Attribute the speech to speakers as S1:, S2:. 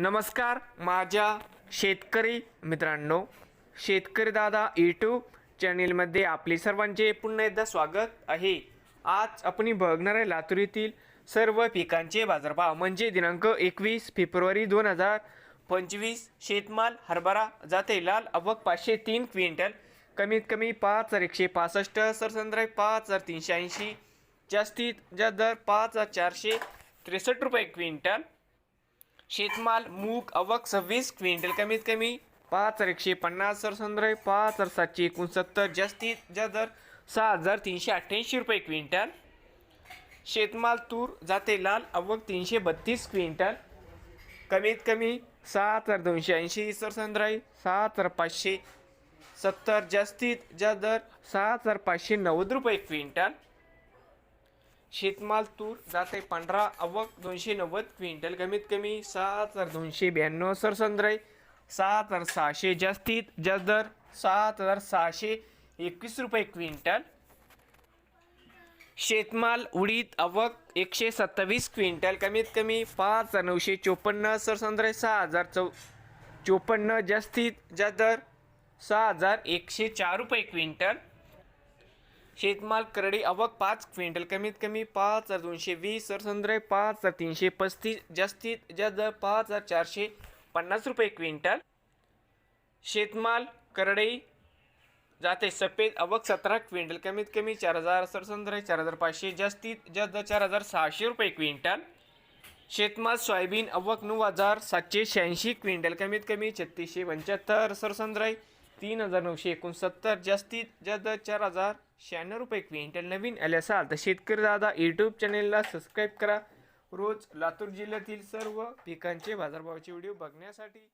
S1: नमस्कार माझ्या शेतकरी मित्रांनो शेतकरी दादा यूट्यूब चॅनेलमध्ये आपले सर्वांचे पुन्हा एकदा स्वागत आहे. आज आपण बघणार आहे लातूर येथील सर्व पिकांचे बाजारभाव. म्हणजे दिनांक एकवीस फेब्रुवारी दोन हजार पंचवीस शेतमाल हरभरा जाते. लाल अवक पाचशे तीन क्विंटल कमीत कमी पाच हजार एकशे पासष्ट सरसंद्राई पाच हजार तीनशे ऐंशी जास्तीत जास्त दर पाच हजार चारशे त्रेसष्ट रुपये क्विंटल. शेतमाल मूग अवक सव्वीस क्विंटल कमीत कमी पाच हजार एकशे पन्नास हजार सरसंद्राई पाच हजार सातशे एकोणसत्तर जास्तीत जास्त दर सहा हजार तीनशे अठ्ठ्याऐंशी रुपये क्विंटल. शेतमाल तूर जाते लाल अवक तीनशे बत्तीस क्विंटल. कमीत कमी सात हजार दोनशे ऐंशी सर सरसंद्राई सात हजार पाचशे सत्तर जास्तीत जास्त दर सात हजार पाचशे नव्वद रुपये क्विंटल. शेतमाल तूर जाते पांढरा अवक दोनशे नव्वद क्विंटल कमीत कमी सात हजार दोनशे ब्याण्णव सरसंद्राई सात हजार सहाशे जास्तीत जास्त दर सात हजार सहाशे एकवीस रुपये क्विंटल. शेतमाल उडीद अवक एकशे सत्तावीस क्विंटल कमीत कमी पाच हजार नऊशे चोपन्न सरसंद्राई सहा हजार चौ चोपन्न जास्तीत जास्त दर सहा हजार एकशे चार रुपये क्विंटल. शेतमाल करडी अवक पाच क्विंटल कमीत कमी पाच हजार दोनशे वीस सरसंद्राई पाच हजार तीनशे पस्तीस जास्तीत जास्त दर पाच हजार चारशे पन्नास रुपये क्विंटल. शेतमाल करडई जाते सफेद अवक सतरा क्विंटल कमीत कमी चार हजार सरसंद्राई चार हजार पाचशे जास्तीत जास्त चार हजार सहाशे रुपये क्विंटल. शेतमाल सोयाबीन अवक नऊ हजार सातशे शहाऐंशी क्विंटल कमीत कमी छत्तीसशे पंच्याहत्तर सरसंद्राई तीन हजार नऊशे एकोणसत्तर जास्तीत जास्त चार हजार शहाण्णव रुपये क्विंटल. नवीन आले असाल तर शेतकरी दादा यूट्यूब चॅनेलला सबस्क्राईब करा. रोज लातूर जिल्ह्यातील सर्व पिकांचे बाजारभावाचे व्हिडिओ बघण्यासाठी